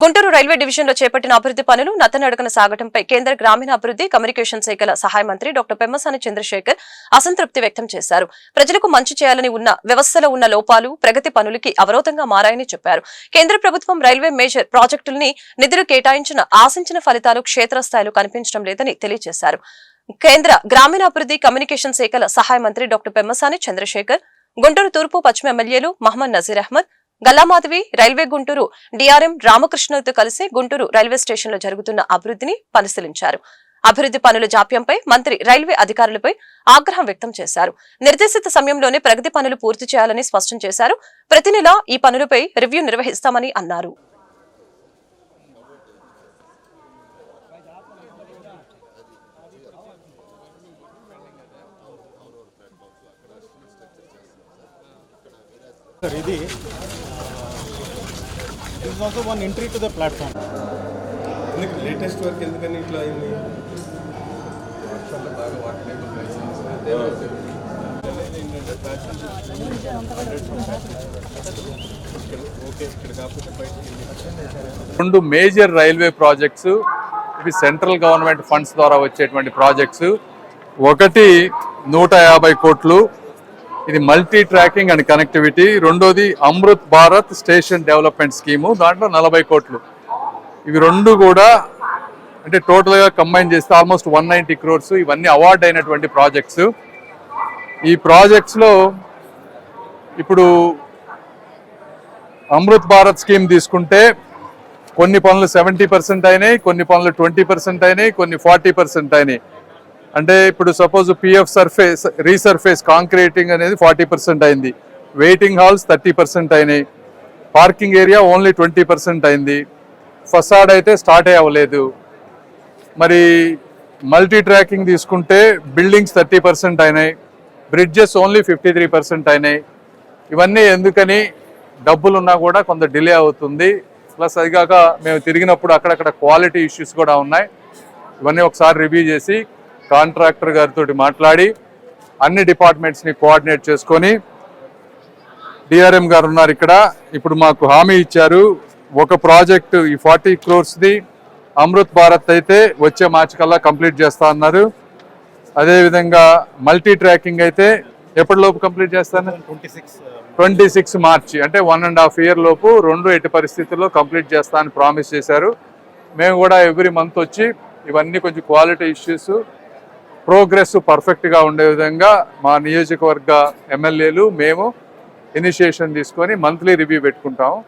Guntur railway డివిజన్లో చేపట్టిన అభివృద్ధి పనులు నత్తనడకన సాగటంపై కేంద్ర గ్రామీణ అభివృద్ధి కమ్యూనికేషన్ శాఖల సహాయ మంత్రి డాక్టర్ పెమ్మసాని చంద్రశేఖర్ అసంతృప్తి వ్యక్తం చేశారు. ప్రజలకు మంచి చేయాలని ఉన్న వ్యవస్థలో ఉన్న లోపాలు ప్రగతి పనులకి అవరోధంగా మారాయని చెప్పారు. కేంద్ర ప్రభుత్వం రైల్వే మేజర్ ప్రాజెక్టుల్ని నిధులు కేటాయించిన ఆశించిన ఫలితాలు క్షేత్రస్థాయిలో కనిపించడం లేదని తెలియజేశారు. కేంద్ర గ్రామీణాభివృద్ధి కమ్యూనికేషన్ శాఖల సహాయ మంత్రి డాక్టర్ పెమ్మసాని చంద్రశేఖర్ గుంటూరు తూర్పు పశ్చిమ ఎమ్మెల్యేలు మహమ్మద్ నజీర్ అహ్మద్ గల్లామాధవి రైల్వే గుంటూరు డిఆర్ఎం రామకృష్ణతో కలిసి గుంటూరు రైల్వే స్టేషన్లో జరుగుతున్న అభివృద్ధిని పరిశీలించారు. అభివృద్ధి పనుల జాప్యంపై మంత్రి రైల్వే అధికారులపై ఆగ్రహం వ్యక్తం చేశారు. నిర్దేశిత సమయంలోనే ప్రగతి పనులు పూర్తి చేయాలని స్పష్టం చేశారు. ప్రతి నెల ఈ పనులపై రివ్యూ నిర్వహిస్తామని అన్నారు. సార్ ఇది is also one entry to the platform ఎందుకు లేటెస్ట్ వర్క్ ఎందుకని ఇట్లా అయింది? రెండు మేజర్ రైల్వే ప్రాజెక్ట్స్ ఇవి సెంట్రల్ గవర్నమెంట్ ఫండ్స్ ద్వారా వచ్చేటువంటి ప్రాజెక్ట్స్ ఒకటి నూట యాభై కోట్లు ఇది మల్టీ ట్రాకింగ్ అండ్ కనెక్టివిటీ. రెండోది Amrit Bharat station development scheme. దాంట్లో నలభై కోట్లు. ఇవి రెండు కూడా అంటే టోటల్గా కంబైన్ చేస్తే ఆల్మోస్ట్ వన్ నైంటీ క్రోర్స్. ఇవన్నీ అవార్డ్ అయినటువంటి ప్రాజెక్ట్స్. ఈ ప్రాజెక్ట్స్లో ఇప్పుడు అమృత్ భారత్ స్కీమ్ తీసుకుంటే కొన్ని పనులు సెవెంటీ పర్సెంట్ అయినాయి కొన్ని పనులు ట్వంటీ పర్సెంట్ అయినాయి కొన్ని ఫార్టీ పర్సెంట్ అయినాయి. అంటే ఇప్పుడు suppose PF surface resurface concreting అనేది ఫార్టీ పర్సెంట్ అయింది. వెయిటింగ్ హాల్స్ థర్టీ పర్సెంట్ అయినాయి. Parking area only twenty percent అయింది. ఫసాడ్ అయితే స్టార్ట్ అవ్వలేదు. మరి మల్టీ ట్రాకింగ్ తీసుకుంటే బిల్డింగ్స్ థర్టీ పర్సెంట్ అయినాయి. Bridges only fifty three percent అయినాయి. ఇవన్నీ ఎందుకని? డబ్బులు ఉన్నా కూడా కొంత డిలే అవుతుంది. ప్లస్ అదిగాక మేము తిరిగినప్పుడు అక్కడక్కడ క్వాలిటీ ఇష్యూస్ కూడా ఉన్నాయి. ఇవన్నీ ఒకసారి రివ్యూ చేసి కాంట్రాక్టర్ గారితో మాట్లాడి అన్ని డిపార్ట్మెంట్స్ని కోఆర్డినేట్ చేసుకొని డిఆర్ఎం గారు ఉన్నారు ఇక్కడ. ఇప్పుడు మాకు హామీ ఇచ్చారు. ఒక ప్రాజెక్ట్ ఈ ఫార్టీ క్రోర్స్ది అమృత్ భారత్ అయితే వచ్చే మార్చి కల్లా కంప్లీట్ చేస్తా అన్నారు. అదేవిధంగా మల్టీ ట్రాకింగ్ అయితే ఎప్పటిలోపు కంప్లీట్ చేస్తాను ట్వంటీ సిక్స్ ట్వంటీ సిక్స్ మార్చి. అంటే వన్ అండ్ హాఫ్ ఇయర్ లోపు రెండు ఎట్టి పరిస్థితుల్లో కంప్లీట్ చేస్తా అని ప్రామిస్ చేశారు. మేము కూడా ఎవ్రీ మంత్ వచ్చి ఇవన్నీ కొంచెం క్వాలిటీ ఇష్యూస్ ప్రోగ్రెస్ పర్ఫెక్ట్గా ఉండే విధంగా మా నియోజకవర్గ ఎమ్మెల్యేలు మేము ఇనిషియేషన్ తీసుకొని మంత్లీ రివ్యూ పెట్టుకుంటాము.